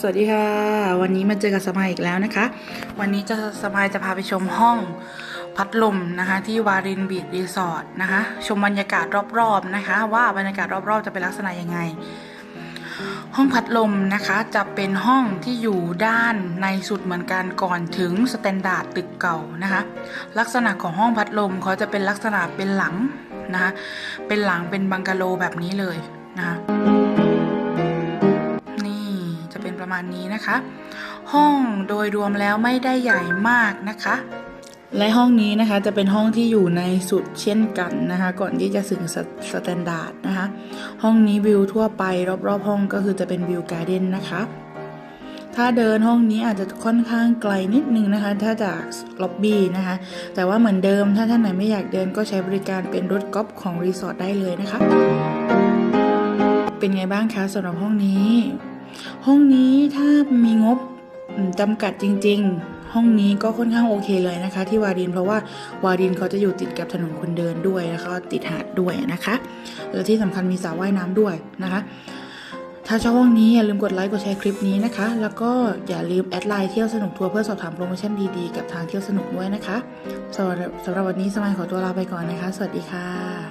สวัสดีค่ะ วันนี้มาเจอกับสมายอีกแล้วนะคะ วันนี้จะสมายจะพาไปชมห้องพัดลมนะคะ ที่วารินบีดรีสอร์ทนะคะ ชมบรรยากาศรอบๆนะคะ ว่าบรรยากาศรอบๆจะเป็นลักษณะยังไง ห้องพัดลมนะคะจะเป็นห้องที่อยู่ด้านในสุดเหมือนกันก่อนถึงสแตนดาร์ดตึกเก่านะคะ ลักษณะของห้องพัดลมเขาจะเป็นลักษณะเป็นหลังนะคะเป็นหลังเป็นบังกะโลแบบนี้เลยนะคะ ประมาณนี้นะคะ ห้องโดยรวมแล้วไม่ได้ใหญ่มากนะคะ และห้องนี้นะคะจะเป็นห้องที่อยู่ในสุดเช่นกันนะคะ ก่อนที่จะถึงสสแตนดาร์ดนะคะ ห้องนี้วิวทั่วไปรอบๆ ห้องก็คือจะเป็นวิวการ์เด้นนะคะถ้าเดินห้องนี้อาจจะค่อนข้างไกลนิดนึงนะคะ ถ้าจากล็อบบี้นะคะ แต่ว่าเหมือนเดิมถ้าท่านไหนไม่อยากเดินก็ใช้บริการเป็นรถกอล์ฟของรีสอร์ทได้เลยนะคะ เป็นไงบ้างคะสำหรับห้องนี้ ห้องนี้ถ้ามีงบจำกัดจริง ๆ ห้องนี้ก็ค่อนข้างโอเคเลยนะคะ ที่วารินเพราะว่าวารินเขาจะอยู่ติดกับถนนคนเดินด้วยแล้วก็ติดหาดด้วยนะคะแล้วที่สำคัญมีสระว่ายน้ำด้วยนะคะถ้าชอบห้องนี้อย่าลืมกดไลค์กดแชร์คลิปนี้นะคะ แล้วก็อย่าลืมแอดไลน์เที่ยวสนุกทัวร์เพื่อสอบถามโปรโมชั่นดีๆ กับทางเที่ยวสนุกด้วยนะคะสำหรับสำหรับวันนี้สมัยขอตัวลาไปก่อนนะคะ สวัสดีค่ะ